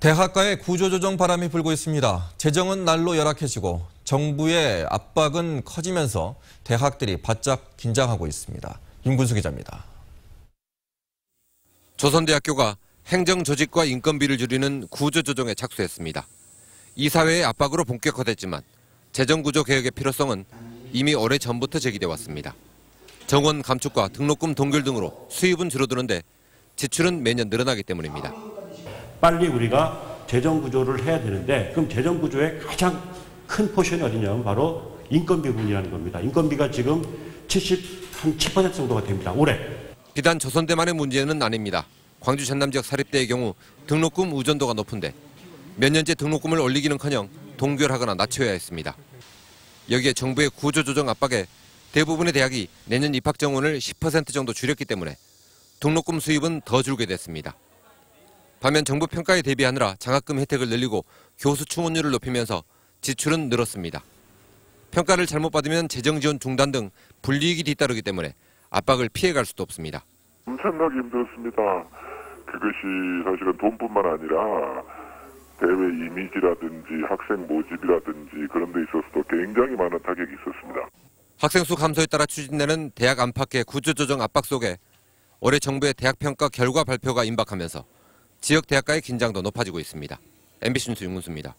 대학가에 구조조정 바람이 불고 있습니다. 재정은 날로 열악해지고 정부의 압박은 커지면서 대학들이 바짝 긴장하고 있습니다. 윤군수 기자입니다. 조선대학교가 행정조직과 인건비를 줄이는 구조조정에 착수했습니다. 이사회의 압박으로 본격화됐지만 재정구조 개혁의 필요성은 이미 오래 전부터 제기돼 왔습니다. 정원 감축과 등록금 동결 등으로 수입은 줄어드는데 지출은 매년 늘어나기 때문입니다. 빨리 우리가 재정 구조를 해야 되는데 그럼 재정 구조의 가장 큰 포션이 어디냐면 바로 인건비 부분이라는 겁니다. 인건비가 지금 70, 한7% 정도가 됩니다. 올해. 비단 조선대만의 문제는 아닙니다. 광주 전남 지역 사립대의 경우 등록금 우전도가 높은데 몇 년째 등록금을 올리기는커녕 동결하거나 낮춰야 했습니다. 여기에 정부의 구조조정 압박에 대부분의 대학이 내년 입학 정원을 10% 정도 줄였기 때문에 등록금 수입은 더 줄게 됐습니다. 반면 정부 평가에 대비하느라 장학금 혜택을 늘리고 교수 충원율을 높이면서 지출은 늘었습니다. 평가를 잘못 받으면 재정 지원 중단 등 불이익이 뒤따르기 때문에 압박을 피해갈 수도 없습니다. 엄청나게 힘들었습니다. 그것이 사실은 돈뿐만 아니라 대외 이미지라든지 학생 모집이라든지 그런 데 있어서도 굉장히 많은 타격이 있었습니다. 학생 수 감소에 따라 추진되는 대학 안팎의 구조조정 압박 속에 올해 정부의 대학 평가 결과 발표가 임박하면서 지역 대학가의 긴장도 높아지고 있습니다. MBC 뉴스 윤문수입니다.